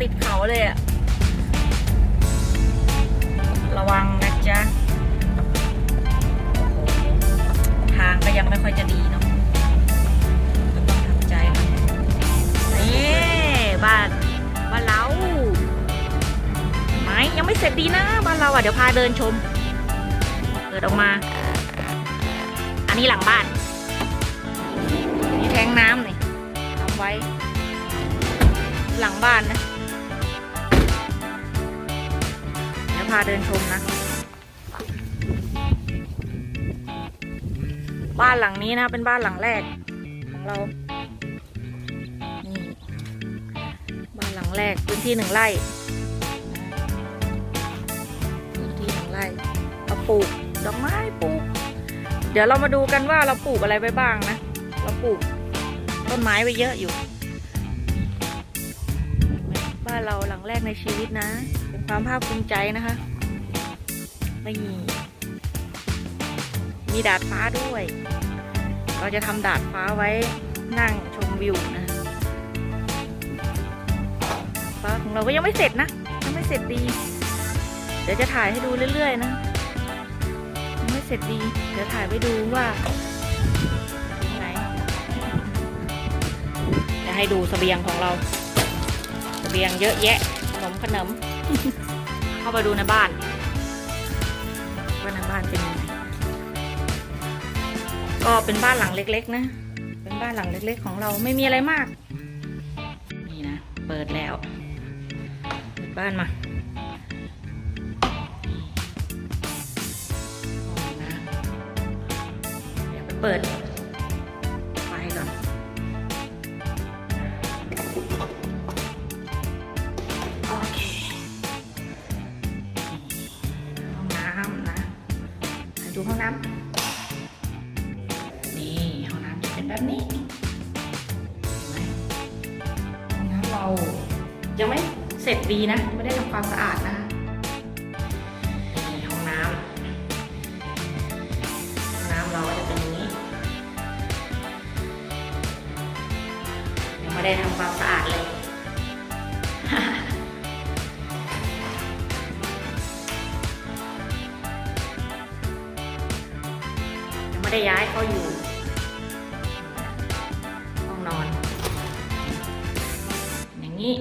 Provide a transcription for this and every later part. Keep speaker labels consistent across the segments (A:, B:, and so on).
A: ติดเขาเลยอะระวังนะจ๊ะ ทางก็ยังไม่ค่อยจะดีเนาะก็ต้องทำใจมันนี่บ้านบ้านเราไม่ยังไม่เสร็จดีนะบ้านเราอะเดี๋ยวพาเดินชม เปิดออกมา อันนี้หลังบ้านนี่แทงน้ำนี่ทำไว้ หลังบ้านนะาเดินชมนะ บ้านหลังนี้นะ เป็นบ้านหลังแรกของเรา นี่ บ้านหลังแรกพื้นที่หนึ่งไร่พื้นที่หนึ่งไร่เราปลูกดอกไม้ปลูก เดี๋ยวเรามาดูกันว่าเราปลูกอะไรไปบ้างนะ เราปลูกต้นไม้ไว้เยอะอยู่ บ้านเราหลังแรกในชีวิตนะ ความภาคภูมิใจนะคะไม่มี มีดาดฟ้าด้วย เราจะทำดาดฟ้าไว้นั่งชมวิวนะฟ้าของเราก็ยังไม่เสร็จนะ ยังไม่เสร็จดี เดี๋ยวจะถ่ายให้ดูเรื่อย ๆ นะยังไม่เสร็จดี เดี๋ยวถ่ายไว้ดูว่าไหนจะให้ดูสเสบียงของเราสเสบียงเยอะแยะขนมขนม เข้าไปดูในบ้านว่าในบ้านเป็นยังไงก็เป็นบ้านหลังเล็ก ๆ นะ เป็นบ้านหลังเล็ก ๆ ของเราไม่มีอะไรมาก นี่นะ เปิดแล้ว เปิดบ้านมาองน้ำเดี๋ยวไปเปิด ห้องน้ำนี่ห้องน้ำจะเป็นแบบนี้เห็นไหมห้องน้ำเรายังไม่เสร็จดีนะ ไม่ได้ทำความสะอาดนะ ยังไม่ได้ย้ายเขาอยู่ห้องนอน อย่างนี้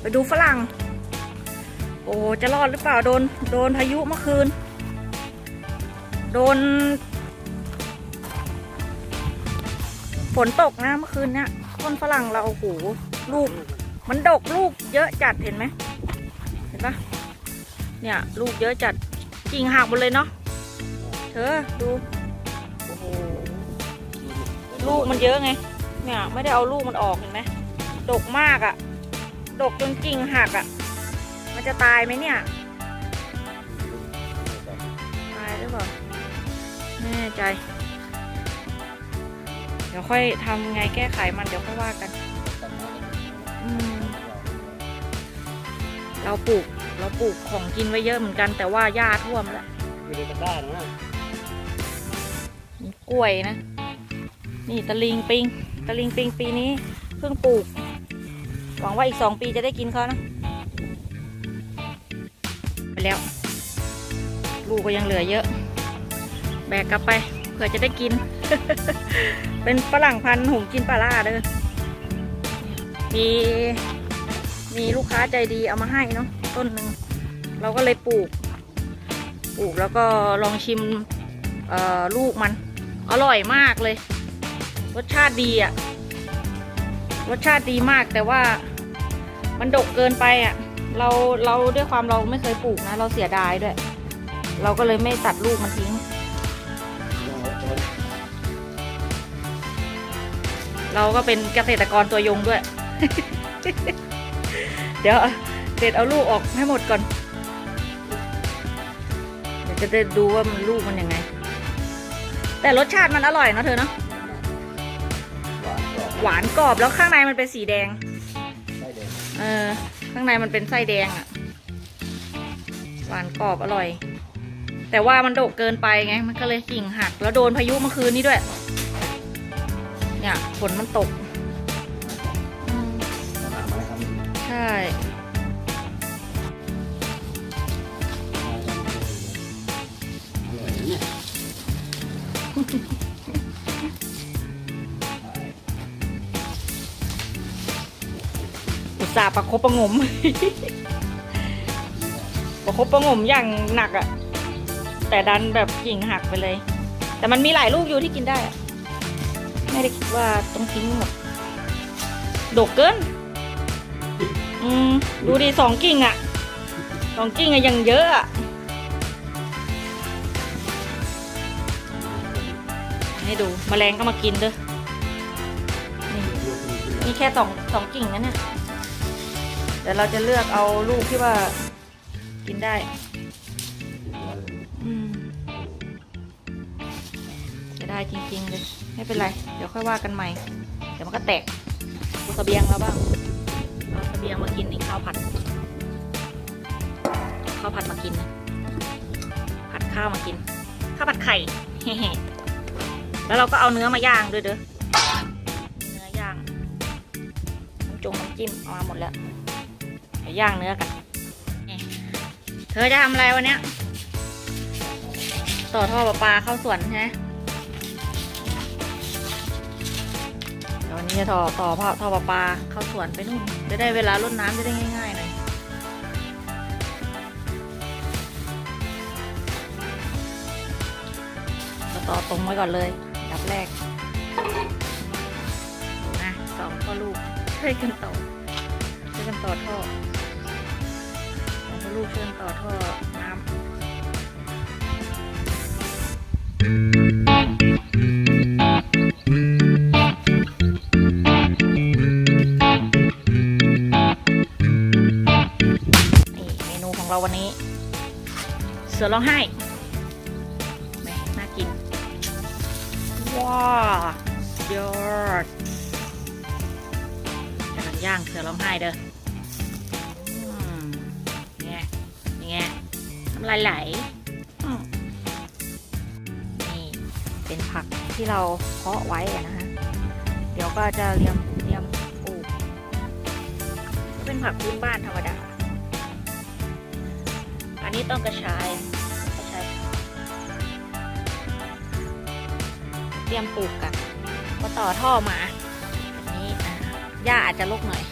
A: ไปดูฝรั่ง โอ้ จะรอดหรือเปล่า โดน โดนพายุเมื่อคืน โดน ฝนตกนะเมื่อคืนเนี้ย ต้นฝรั่งเราโอ้โหลูก มันดกลูกเยอะจัดเห็นไหมเห็นปะเนี่ยลูกเยอะจัดกิ่งหักหมดเลยเนาะเธอดูโอ้โหลูกมันเยอะไงเนี่ยไม่ได้เอาลูกมันออกเห็นไหมดกมากอะ่ะ ดกจนกิ่งหักอะ่ะ มันจะตายไหมเนี่ยตายหรือเปล่าแน่ใจ ดี๋ยวค่อยทำไงแก้ไขมันเดี๋ยวค่อยว่ากันอืมเราปลูกเราปลูกของกินไว้เยอะเหมือนกัน แต่ว่าหญ้าท่วมแล้ว
B: อยู่ในตะกร้านะ
A: มีกล้วยนะ นี่ตะลิงปิงตะลิงปิงปีนี้เพิ่งปลูก หวังว่าอีกสองปีจะได้กินเขานะไปแล้ว ลูกก็ยังเหลือเยอะ แบกกลับไปเผื่อจะได้กิน เป็นฝรั่งพันธุ์หงกินปลาล่าเด้อมีมีลูกค้าใจดีเอามาให้เนาะต้นหนึ่งเราก็เลยปลูก ปลูกแล้วก็ลองชิมเอ่อลูกมัน อร่อยมากเลย รสชาติดีอะรสชาติดีมากแต่ว่ามันดกเกินไปอะเราเราด้วยความเราไม่เคยปลูกนะ เราเสียดายด้วย เราก็เลยไม่ตัดลูกมันทิ้ง เราก็เป็นเกษตรกรตัวยงด้วย เดี๋ยวเด็ดเอาลูกออกให้หมดก่อน เดี๋ยวจะได้ดูว่ามันลูกมันยังไง แต่รสชาติมันอร่อยเนอะเธอเนาะ
B: หวานกรอบ
A: หวานกรอบแล้วข้างในมันเป็นสีแดง
B: ไส้แดง
A: เออ ข้างในมันเป็นไส้แดงอะหวานกรอบอร่อย แต่ว่ามันโดกเกินไปไง มันก็เลยกิ่งหัก แล้วโดนพายุเมื่อคืนนี้ด้วย เนี่ยฝนมันตกอืม
B: หาไม้ครับ
A: ใช่
B: อร่อยนะเนี่ย
A: อุตส่าห์ประคบประหงม ประคบประหงมอย่างหนักอะแต่ดันแบบกิ่งหักไปเลย แต่มันมีหลายลูกอยู่ที่กินได้อะ ไม่ได้คิดว่าต้องทิ้งหมดดกเกิน อืม ดูดิสองกิ่งอะสองกิ่งอะยังเยอะอะให้ดูแมลงก็มากินเด้อนี่นี่แค่สองสองกิ่งนะเนี่ยเดี๋ยวเราจะเลือกเอาลูกที่ว่ากินได้ ได้จริงๆเลยไม่เป็นไร เดี๋ยวค่อยว่ากันใหม่ เดี๋ยวมันก็แตกเอาเสบียงแล้วบ้างเอาเสบียงมากินอีกข้าวผัดข้าวผัดมากินนะผัดข้าวมากิน ข้าวผัดไข่แล้วเราก็เอาเนื้อมาย่างด้วยเด้อเนื้อย่างน้ำจงน้ำจิ้มเอามาหมดแล้วเดี๋ยวย่างเนื้อกันเธอจะทำอะไรวันนี้ต่อท่อประปาเข้าสวนใช่ไหม วันนี้จะต่อต่อท่อท่อประปาเข้าสวนไปนู่นจะได้เวลารดน้ำจะได้ง่ายๆหน่อยต่อตรงไว้ก่อนเลยดับแรกนะสองพ่อลูกช่วยกันต่อช่วยกันต่อท่อสองพ่อลูกช่วยกันต่อท่อ สือร้องไห้แม่น่ากิน ว้ายอดกำลังย่างเสือร้องไห้เด้อนี่ไงนี่ไงน้ำลายไหลนี่เป็นผักที่เราเพาะไว้นะคะ เดี๋ยวก็จะเรียมเรียมปลูกเป็นผักพื้นบ้านธรรมดา อันนี้ต้นกระชาย เตรียมปลูกกันก็ต่อท่อมาอันนี้หญ้าอาจจะรกหน่อย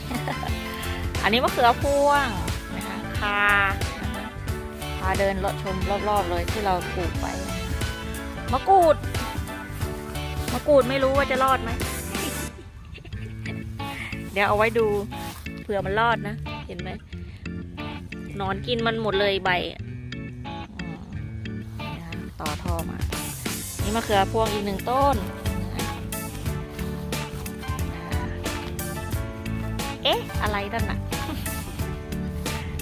A: อันนี้มะเขือพวงนะคะคาพาเดินเลาะชมรอบๆเลยที่เราปลูกไว้มะกรูดมะกรูดไม่รู้ว่าจะรอดไหม เดี๋ยวเอาไว้ดูเผื่อมันรอดนะ เห็นไหมนอนกินมันหมดเลยใบต่อท่อมา นี่มะเขือพวงอีกหนึ่งต้น เอ๊ะ อะไรนั่นน่ะ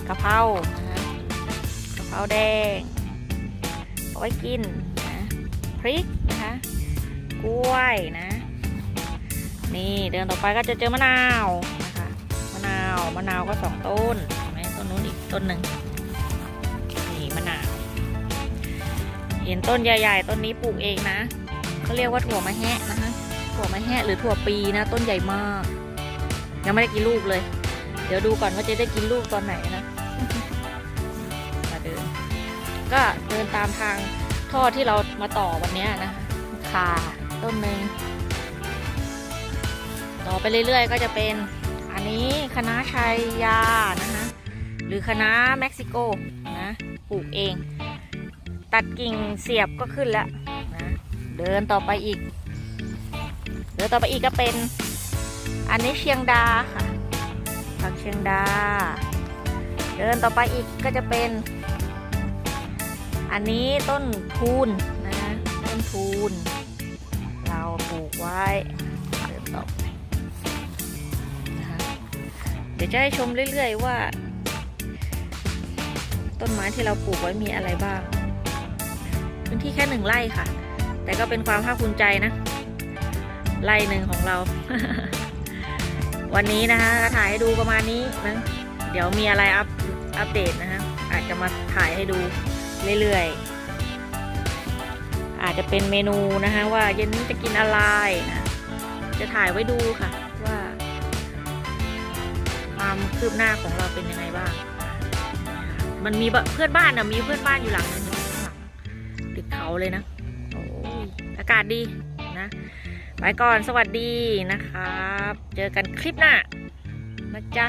A: กะเพรานะคะกะเพราแดงเอาไว้กินนะพริกนะคะกล้วยนะ นี่เดินต่อไปก็จะเจอมะนาวนะคะมะนาวมะนาวก็สองต้นเห็นไหมต้นนู้นอีกต้นหนึ่ง เห็นต้นใหญ่ ๆ ต้นนี้ปลูกเองนะเขาเรียกว่าถั่วมะแฮะนะคะถั่วมะแฮะหรือถั่วปีนะ ต้นใหญ่มาก ยังไม่ได้กินลูกเลย เดี๋ยวดูก่อนว่าจะได้กินลูกตอนไหนนะมาเดิน ก็เดินตามทางท่อที่เรามาต่อวันนี้นะคะคาต้นหนึ่งต่อไปเรื่อยๆ ก็จะเป็นอันนี้คณะน้าชัยยานะคะหรือคณะเม็กซิโกนะปลูกเอง ตัดกิ่งเสียบก็ขึ้นแล้วนะเดินต่อไปอีกเดินต่อไปอีกก็เป็น อันนี้เชียงดาค่ะผักเชียงดา เดินต่อไปอีกก็จะเป็น อันนี้ต้นทูนนะต้นทูนเราปลูกไว้เดินต่อไปนะคะเดี๋ยวจะให้ชมเรื่อยๆว่า ต้นไม้ที่เราปลูกไว้มีอะไรบ้าง พื้นที่แค่หนึ่งไร่ค่ะ แต่ก็เป็นความภาคภูมิใจนะ ไร่หนึ่งของเรา วันนี้นะคะถ่ายให้ดูประมาณนี้นะเดี๋ยวมีอะไรอัปอัปเดตนะคะอาจจะมาถ่ายให้ดูเรื่อยๆ อาจจะเป็นเมนูนะคะว่าเย็นนี้จะกินอะไรนะ จะถ่ายไว้ดูค่ะ ว่า ความคืบหน้าของเราเป็นยังไงบ้าง มันมีเพื่อนบ้านนะมีเพื่อนบ้านอยู่หลังนึง เลยนะโอ้ยอากาศดีนะไปก่อนสวัสดีนะครับ เจอกันคลิปหน้านะจ๊ะ